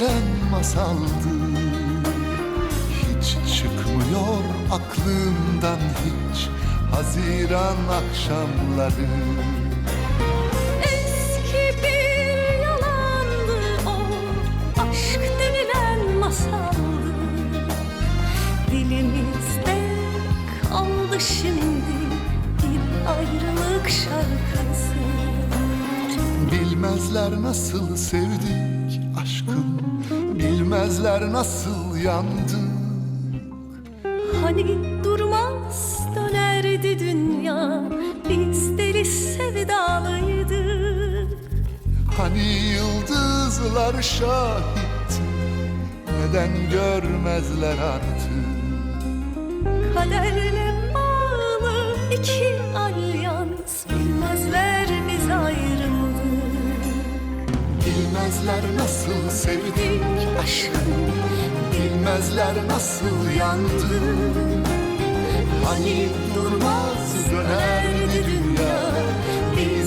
Denilen masaldı. Hiç çıkmıyor aklımdan hiç Haziran akşamları. Eski bir yalandı o Aşk denilen masaldı. Dilimizde kaldı şimdi Bir ayrılık şarkısı Bilmezler nasıl sevdik aşkım Bilmezler nasıl yandık. Hani durmaz dönerdi dünya Biz deli sevdalıydık. Hani yıldızlar şahit Neden görmezler artık? Kaderle bağlı iki Bilmezler nasıl sevdik aşkım Bilmezler nasıl yandık Hani durmaz dönerdi dünya